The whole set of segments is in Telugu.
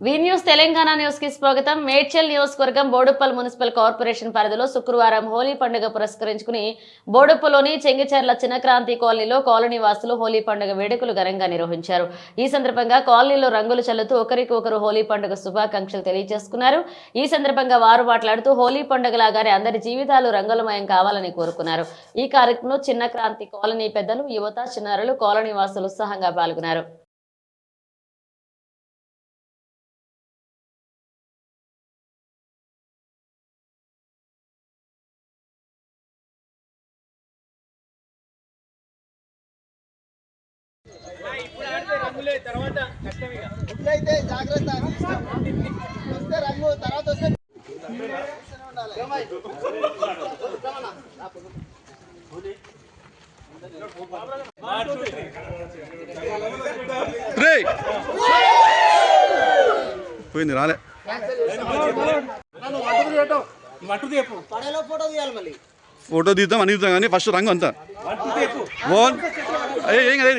వి న్యూస్ తెలంగాణ న్యూస్కి స్వాగతం. మేడ్చల్ నియోజకవర్గం బోడుప్పల్ మున్సిపల్ కార్పొరేషన్ పరిధిలో శుక్రవారం హోలీ పండుగ పురస్కరించుకుని బోడుప్పలోని చెంగిచెర్ల చిన్నక్రాంతి కాలనీలో కాలనీ వాసులు హోలీ పండుగ వేడుకలు ఘనంగా నిర్వహించారు. ఈ సందర్భంగా కాలనీలో రంగులు చల్లుతూ ఒకరికి ఒకరు హోలీ పండుగ శుభాకాంక్షలు తెలియజేసుకున్నారు. ఈ సందర్భంగా వారు మాట్లాడుతూ హోలీ పండుగ లాగానే అందరి జీవితాలు రంగులమయం కావాలని కోరుకున్నారు. ఈ కార్యక్రమంలో చిన్నక్రాంతి కాలనీ పెద్దలు యువత చిన్నారులు కాలనీ వాసులు ఉత్సాహంగా పాల్గొన్నారు. ఇప్పుడైతే జాగ్రత్త వస్తే రంగు తర్వాత వస్తే రే పోయింది రాలే. ఫోటో తీయాలి మళ్ళీ. ఫోటో తీద్దాం అని కానీ ఫస్ట్ రంగు అంతా. ఓన్. ఏం కదా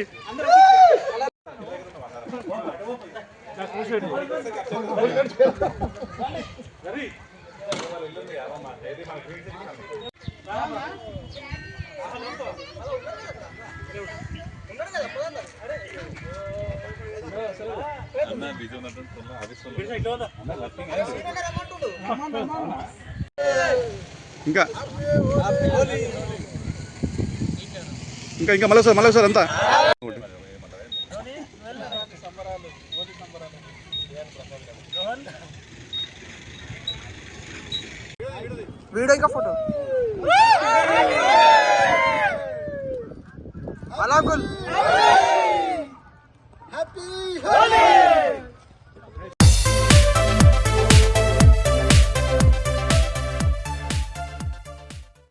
ఇంకా. ఇంకా ఇంకా మళ్ళీ సార్ మళ్ళీ సార్ అంతా. వీడియో ఇంకా ఫోటో. బలాగుల్ హ్యాపీ